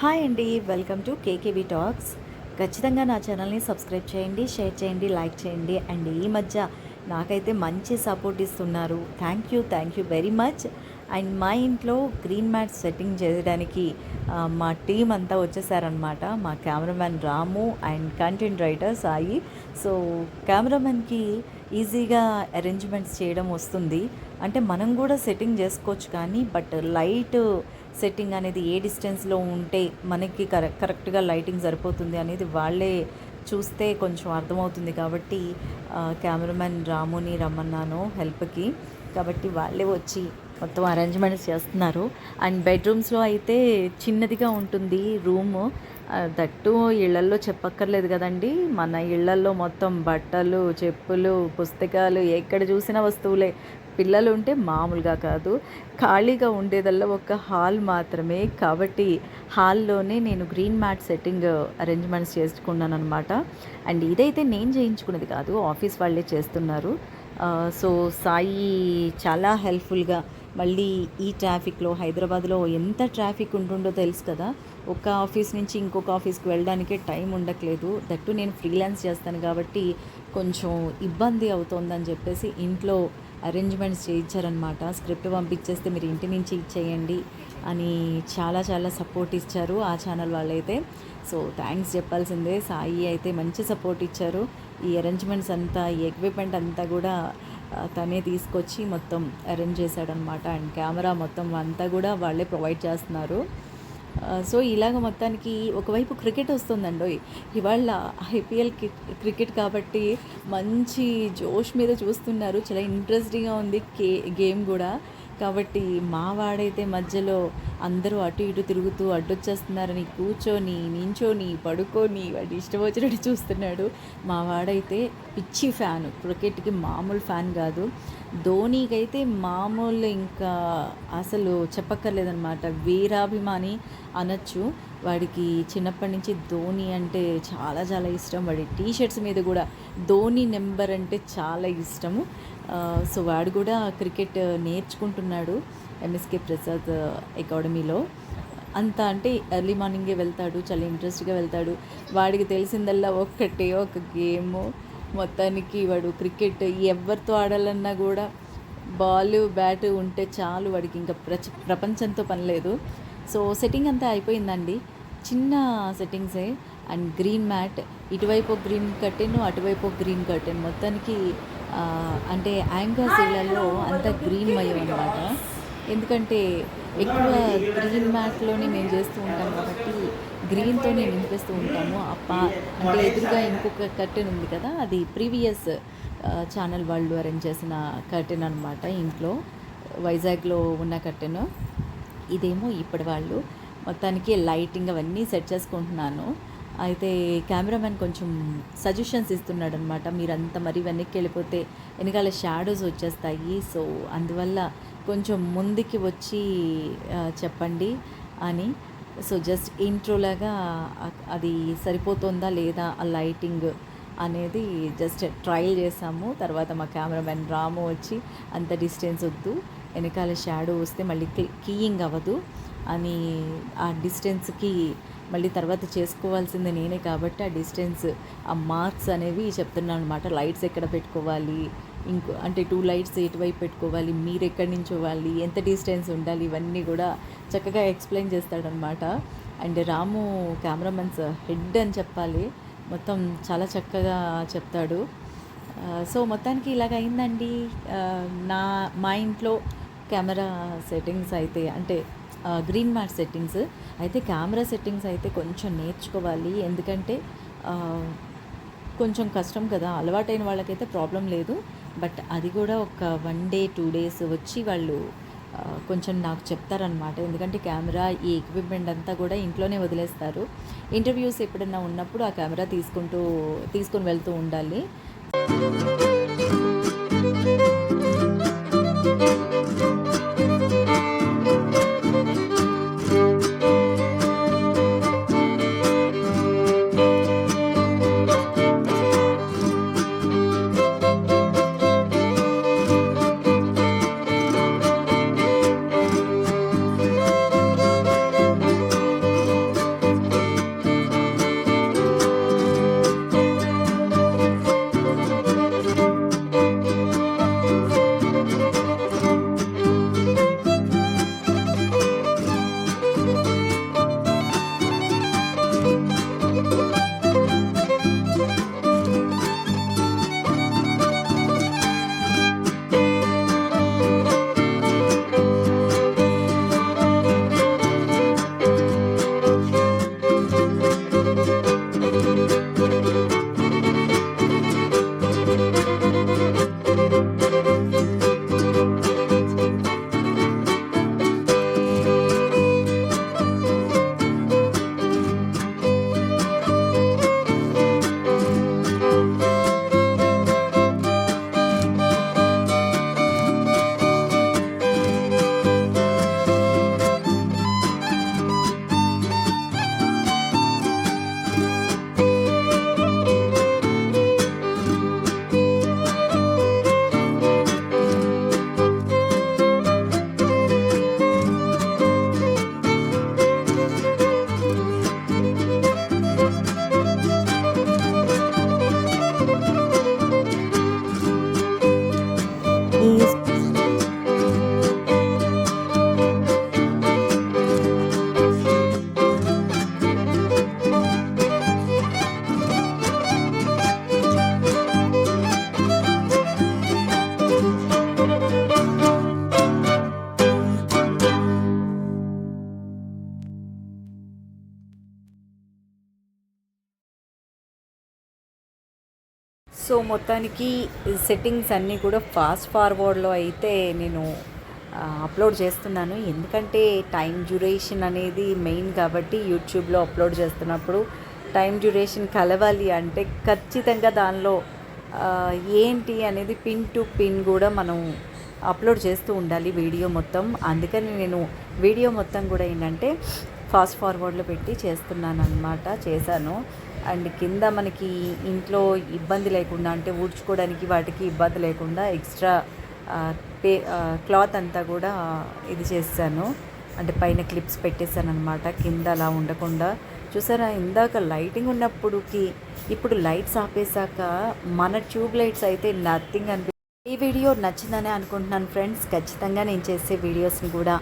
Hi అండి welcome to KKV talks. ఖచ్చితంగా నా ఛానల్ని సబ్స్క్రైబ్ చేయండి షేర్ చేయండి లైక్ చేయండి. అండ్ ఈ మధ్య నాకైతే మంచి సపోర్ట్ ఇస్తున్నారు. Thank you thank you very much. And మా ఇంట్లో గ్రీన్ మ్యాట్ సెట్టింగ్ చేయడానికి మా టీం అంతా వచ్చేసారనమాట మా cameraman Ramu and content writer Sai. So కెమెరామెన్కి ఈజీగా అరేంజ్మెంట్స్ చేయడం వస్తుంది. అంటే మనం కూడా సెట్టింగ్ చేసుకోవచ్చు కానీ బట్ లైట్ సెట్టింగ్ అనేది ఏ డిస్టెన్స్లో ఉంటే మనకి కరెక్ట్ కరెక్ట్గా లైటింగ్ సరిపోతుంది అనేది వాళ్ళే చూస్తే కొంచెం అర్థమవుతుంది కాబట్టి కెమెరామెన్ రాముని రమ్మన్నాను హెల్ప్కి కాబట్టి వాళ్ళే వచ్చి మొత్తం అరేంజ్మెంట్స్ చేస్తున్నారు. అండ్ బెడ్రూమ్స్లో అయితే చిన్నదిగా ఉంటుంది రూము దట్టు ఇళ్ళల్లో చెప్పక్కర్లేదు కదండి. మన ఇళ్ళల్లో మొత్తం బట్టలు చెప్పులు పుస్తకాలు ఎక్కడ చూసిన వస్తువులే. పిల్లలు ఉంటే మామూలుగా కాదు. ఖాళీగా ఉండేదల్లా ఒక హాల్ మాత్రమే. కాబట్టి హాల్లోనే నేను గ్రీన్ మ్యాట్ సెట్టింగ్ అరేంజ్మెంట్స్ చేసుకున్నాను అనమాట అండ్ ఇదైతే నేను చేయించుకున్నది కాదు. ఆఫీస్ వాళ్ళే చేస్తున్నారు. సో సాయి చాలా హెల్ప్ఫుల్గా మళ్ళీ ఈ ట్రాఫిక్లో హైదరాబాద్లో ఎంత ట్రాఫిక్ ఉంటుందో తెలుసు కదా. ఒక ఆఫీస్ నుంచి ఇంకొక ఆఫీస్కి వెళ్ళడానికే టైం ఉండట్లేదు. దట్టు నేను ఫ్రీలాన్స్ చేస్తాను కాబట్టి కొంచెం ఇబ్బంది అవుతోందని చెప్పేసి ఇంట్లో అరేంజ్మెంట్స్ చేయించారనమాట స్క్రిప్ట్ పంపించేస్తే మీరు ఇంటి నుంచి ఇచ్చేయండి అని చాలా చాలా సపోర్ట్ ఇచ్చారు ఆ ఛానల్ వాళ్ళైతే. సో థ్యాంక్స్ చెప్పాల్సిందే. సాయి అయితే మంచి సపోర్ట్ ఇచ్చారు. ఈ అరేంజ్మెంట్స్ అంతా ఈ ఎక్విప్మెంట్ అంతా కూడా తనే తీసుకొచ్చి మొత్తం అరేంజ్ చేశాడనమాట అండ్ కెమెరా మొత్తం అంతా కూడా వాళ్ళే ప్రొవైడ్ చేస్తున్నారు. సో ఇలాగ మొత్తానికి ఒకవైపు క్రికెట్ వస్తుందండి ఇవాళ ఐపీఎల్ క్రికెట్ కాబట్టి మంచి జోష్ మీద చూస్తున్నారు. చాలా ఇంట్రెస్టింగ్గా ఉంది కే గేమ్ కూడా. కాబట్టి మా వాడైతే మధ్యలో అందరూ అటు ఇటు తిరుగుతూ అడ్డొచ్చేస్తున్నారని కూర్చొని నించొని పడుకొని వాడి ఇష్టం వచ్చినట్టు చూస్తున్నాడు. మా వాడైతే పిచ్చి ఫ్యాన్ క్రికెట్కి మామూలు ఫ్యాన్ కాదు. ధోనీకైతే మామూలు ఇంకా అసలు చెప్పక్కర్లేదనమాట వీరాభిమాని అనొచ్చు. వాడికి చిన్నప్పటి నుంచి ధోని అంటే చాలా చాలా ఇష్టం. వాడి టీ షర్ట్స్ మీద కూడా ధోని నెంబర్ అంటే చాలా ఇష్టము. సో వాడు కూడా క్రికెట్ నేర్చుకుంటున్నాడు ఎంఎస్కే ప్రసాద్ అకాడమీలో. అంత అంటే ఎర్లీ మార్నింగే వెళ్తాడు చాలా ఇంట్రెస్ట్గా వెళ్తాడు. వాడికి తెలిసిందల్లా ఒక్కటే ఒక గేమ్. మొత్తానికి వాడు క్రికెట్ ఎవరితో ఆడాలన్నా కూడా బాల్ బ్యాట్ ఉంటే చాలు వాడికి ఇంకా ప్రచ ప్రపంచంతో పని లేదు. సో సెట్టింగ్ అంతా అయిపోయిందండి. చిన్న సెట్టింగ్సే అండ్ గ్రీన్ మ్యాట్ ఇటువైపు గ్రీన్ కర్టెన్ అటువైపు గ్రీన్ కర్టెన్ మొత్తానికి అంటే యాంకర్స్ ఇళ్ళలో అంతా గ్రీన్ మయం అనమాట ఎందుకంటే ఎక్కువ గ్రీన్ మ్యాట్లోనే మేము చేస్తూ ఉంటాం కాబట్టి గ్రీన్తోనే నింపేస్తూ ఉంటాము. అప్ప అంటే ఎదురుగా ఇంకొక కర్టెన్ ఉంది కదా అది ప్రీవియస్ ఛానల్ వాళ్ళు అరేంజ్ చేసిన కర్టెన్ అనమాట ఇంట్లో. వైజాగ్లో ఉన్న కర్టెన్ ఇదేమో ఇప్పటి వాళ్ళు. మొత్తానికి లైటింగ్ అవన్నీ సెట్ చేసుకుంటున్నాను. అయితే కెమెరామెన్ కొంచెం సజెషన్స్ ఇస్తున్నాడు అనమాట మీరంతా మరి వెనక్కి వెళ్ళిపోతే వెనకాల షాడోస్ వచ్చేస్తాయి. సో అందువల్ల కొంచెం ముందుకి వచ్చి చెప్పండి అని. సో జస్ట్ ఇంట్రోలాగా అది సరిపోతుందా లేదా ఆ లైటింగ్ అనేది జస్ట్ ట్రయల్ చేసాము. తర్వాత మా కెమెరామెన్ రాము వచ్చి అంత డిస్టెన్స్ వద్దు. వెనకాల షాడో వస్తే మళ్ళీ కీయింగ్ అవ్వదు. అని ఆ డిస్టెన్స్కి మళ్ళీ తర్వాత చేసుకోవాల్సింది నేనే కాబట్టి ఆ డిస్టెన్స్ ఆ మార్క్స్ అనేవి చెప్తున్నాను అనమాట లైట్స్ ఎక్కడ పెట్టుకోవాలి? ఇంకో అంటే టూ లైట్స్ ఎటువైపు పెట్టుకోవాలి? మీరు ఎక్కడి నుంచోవాలి ఎంత డిస్టెన్స్ ఉండాలి? ఇవన్నీ కూడా చక్కగా ఎక్స్ప్లెయిన్ చేస్తాడనమాట అండ్ రాము కెమెరామెన్స్ హెడ్ అని చెప్పాలి. మొత్తం చాలా చక్కగా చెప్తాడు. సో మొత్తానికి ఇలాగ అయిందండి. నా మా ఇంట్లో కెమెరా సెట్టింగ్స్ అయితే అంటే గ్రీన్ మ్యాట్ సెట్టింగ్స్. అయితే కెమెరా సెట్టింగ్స్ అయితే కొంచెం నేర్చుకోవాలి. ఎందుకంటే కొంచెం కష్టం కదా. అలవాటైన వాళ్ళకైతే ప్రాబ్లం లేదు. బట్ అది కూడా ఒక వన్ డే టూ డేస్ వచ్చి వాళ్ళు కొంచెం నాకు చెప్తారనమాట ఎందుకంటే కెమెరా ఈ ఎక్విప్మెంట్ అంతా కూడా ఇంట్లోనే వదిలేస్తారు. ఇంటర్వ్యూస్ ఎప్పుడన్నా ఉన్నప్పుడు ఆ కెమెరా తీసుకుంటూ తీసుకొని వెళ్తూ ఉండాలి. సో మొత్తానికి సెట్టింగ్స్ అన్నీ కూడా ఫాస్ట్ ఫార్వర్డ్లో అయితే నేను అప్లోడ్ చేస్తున్నాను. ఎందుకంటే టైం డ్యూరేషన్ అనేది మెయిన్ కాబట్టి యూట్యూబ్లో అప్లోడ్ చేస్తున్నప్పుడు టైం డ్యూరేషన్ కలవాలి అంటే ఖచ్చితంగా దానిలో ఏంటి అనేది పిన్ టు పిన్ కూడా మనం అప్లోడ్ చేస్తూ ఉండాలి వీడియో మొత్తం. అందుకని నేను వీడియో మొత్తం కూడా ఏంటంటే ఫాస్ట్ ఫార్వర్డ్లో పెట్టి చేస్తున్నాను అనమాట చేశాను. అండ్ కింద మనకి ఇంట్లో ఇబ్బంది లేకుండా అంటే ఊడ్చుకోవడానికి వాటికి ఇబ్బంది లేకుండా ఎక్స్ట్రా పే క్లాత్ అంతా కూడా ఇది చేశాను. అంటే పైన క్లిప్స్ పెట్టేశాను అనమాట కింద అలా ఉండకుండా. చూసారా ఇందాక లైటింగ్ ఉన్నప్పుడుకి ఇప్పుడు లైట్స్ ఆపేశాక మన ట్యూబ్ లైట్స్ అయితే నథింగ్ అనిపి ఈ వీడియో నచ్చిందనే అనుకుంటున్నాను ఫ్రెండ్స్. ఖచ్చితంగా నేను చేసే వీడియోస్ని కూడా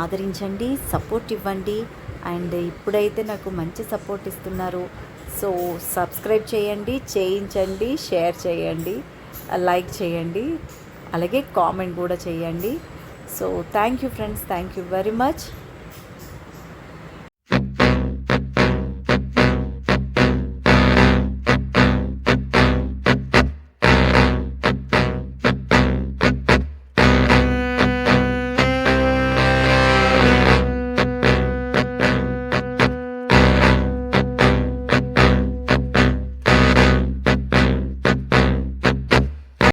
ఆదరించండి సపోర్ట్ ఇవ్వండి. అండ్ ఇప్పుడైతే నాకు మంచి సపోర్ట్ ఇస్తున్నారు సో సబ్స్క్రైబ్ చేయండి చేయించండి షేర్ చేయండి లైక్ చేయండి అలాగే కామెంట్ కూడా చేయండి. So thank you friends thank you very much.